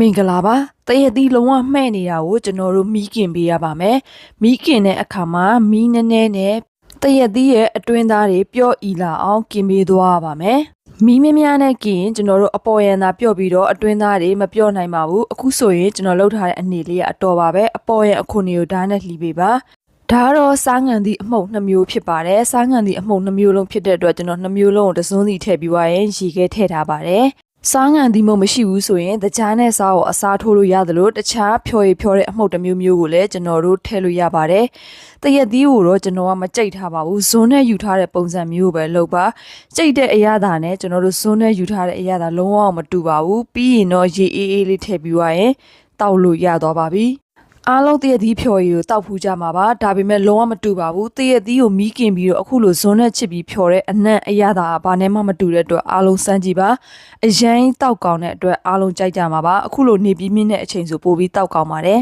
မင်္ဂလာပါတရက်သီးလုံးဝမှဲ့နေတာကိုကျွန်တော်တို့မီးကင်ပေးရပါမယ်မီးကင်တဲ့အခါမှာမီးနည်းနည်းနဲ့တရက်သီးရဲ့အတွင်းသားတွေပျော့ဤလာအောင်ကင်ပေးသွားရပါမယ်မီးမများနဲ့ကင်ကျွန်တော်တို့အပေါ်ရန်သာပျော့ပြီးတော့အတွင်းသားတွေမပျော့နိုင်ပါဘူးအခုဆိုရင်ကျွန်တော်လှုပ်ထားတဲ့အနေလေးကအတော်ပါပဲအပေါ်ရန်အခုနေကိုဓာတ်နဲ့လှီးပေးပါဒါကတော့စားငံသည့်အမှုန့်နှစ်မျိုးဖြစ်ပါတယ်စားငံသည့်အမှုန့်နှစ်မျိုးလုံးဖြစ်တဲ့အတွက်ကျွန်တော်နှစ်မျိုးလုံးကိုတစ်စုံစီထည့်ပြီးွားရင်ရေခဲထည့်ထားပါတယ် စားငံသည့်မုံမရှိဘူးဆိုရင်တကြားနဲ့စားကိုအစားထိုးလို့ရတယ်လို့တခြားဖြော်ရည်ဖြော်တဲ့အမှုန့်တစ်မျိုးမျိုးကိုလည်းကျွန်တော်တို့ထည့်လို့ရပါတယ်တရက်သီးကိုတော့ကျွန်တော်ကမကြိတ်ထားပါဘူးဇွန်းနဲ့ယူထားတဲ့ပုံစံမျိုးပဲလုပ်ပါကြိတ်တဲ့အရာသာနဲ့ကျွန်တော်တို့ဇွန်းနဲ့ယူထားတဲ့အရာသာလုံးဝမတူပါဘူးပြီးရင်တော့ရေအေးအေးလေးထည့်ပြီးွားရင်တောက်လို့ရသွားပါပြီ အားလုံးတရက်သီးဖြော်ရည်ကိုတောက်ဖူးကြမှာပါဒါပေမဲ့လုံးဝမတူပါဘူးတရက်သီးကိုမီးကင်ပြီးတော့အခုလိုဇွန်းနဲ့ချစ်ပြီးဖြော်တဲ့အနံ့အရသာကဘာနဲ့မှမတူတဲ့အတွက်အားလုံးစမ်းကြည့်ပါအရင်တောက်ကောင်းတဲ့အတွက်အားလုံးကြိုက်ကြမှာပါအခုလိုနေပြီးမြင့်တဲ့အချိန်ဆိုပို့ပြီးတောက်ကောင်းပါတယ်